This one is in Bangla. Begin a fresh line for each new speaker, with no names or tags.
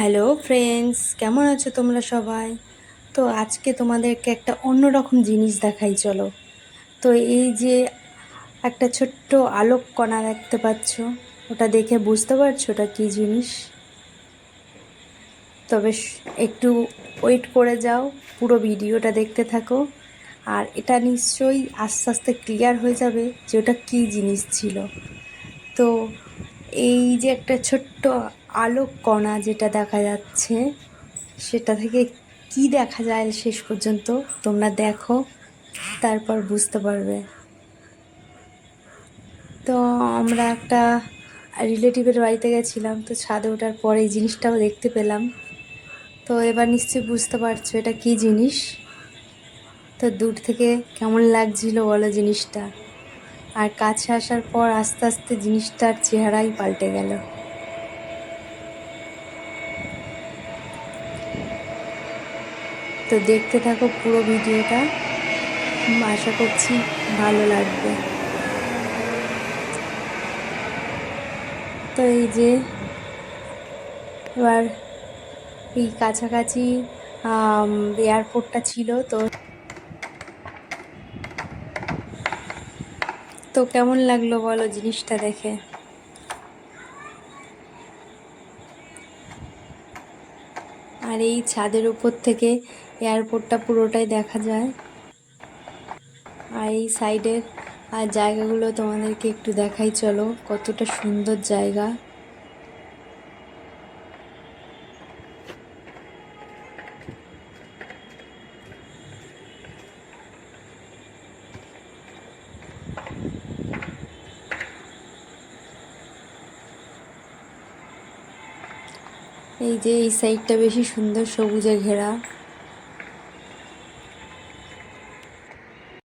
হ্যালো ফ্রেন্ডস, কেমন আছো তোমরা সবাই? তো আজকে তোমাদেরকে একটা অন্যরকম জিনিস দেখাই, চলো। তো এই যে একটা ছোট্ট আলোক কণা দেখতে পাচ্ছ, ওটা দেখে বুঝতে পারছ ওটা কী জিনিস? তবে একটু ওয়েট করে যাও, পুরো ভিডিওটা দেখতে থাকো। আর এটা নিশ্চয়ই আস্তে আস্তে ক্লিয়ার হয়ে যাবে যে ওটা কী জিনিস ছিল। তো এই যে একটা ছোট্ট আলোক কণা যেটা দেখা যাচ্ছে, সেটা থেকে কি দেখা যায় শেষ পর্যন্ত, তোমরা দেখো, তারপর বুঝতে পারবে। তো আমরা একটা রিলেটিভের বাড়িতে গেছিলাম, তো ছাদে ওঠার পরে এই জিনিসটাও দেখতে পেলাম। তো এবার নিশ্চয়ই বুঝতে পারছ এটা কি জিনিস? তো দূর থেকে কেমন লাগছিল বলো জিনিসটা? আর কাছে আসার পর আস্তে আস্তে জিনিসটার চেহারাই পাল্টে গেল। তো দেখতে থাকো পুরো ভিডিওটা। আশা করছি ভালো লাগবে। তো এই যে, এবার এই কাছাকাছি এয়ারপোর্টটা ছিল, তো তো কেমন লাগল বলো জিনিসটা দেখে? আর এই ছাদের উপর থেকে এয়ারপোর্টটা পুরোটাই দেখা যায়। আর এই সাইডের, আর জায়গাগুলো তোমাদেরকে একটু দেখাই, চলো। কতটা সুন্দর জায়গা। এই যে এই সাইডটা বেশি সুন্দর সবুজে ঘেরা।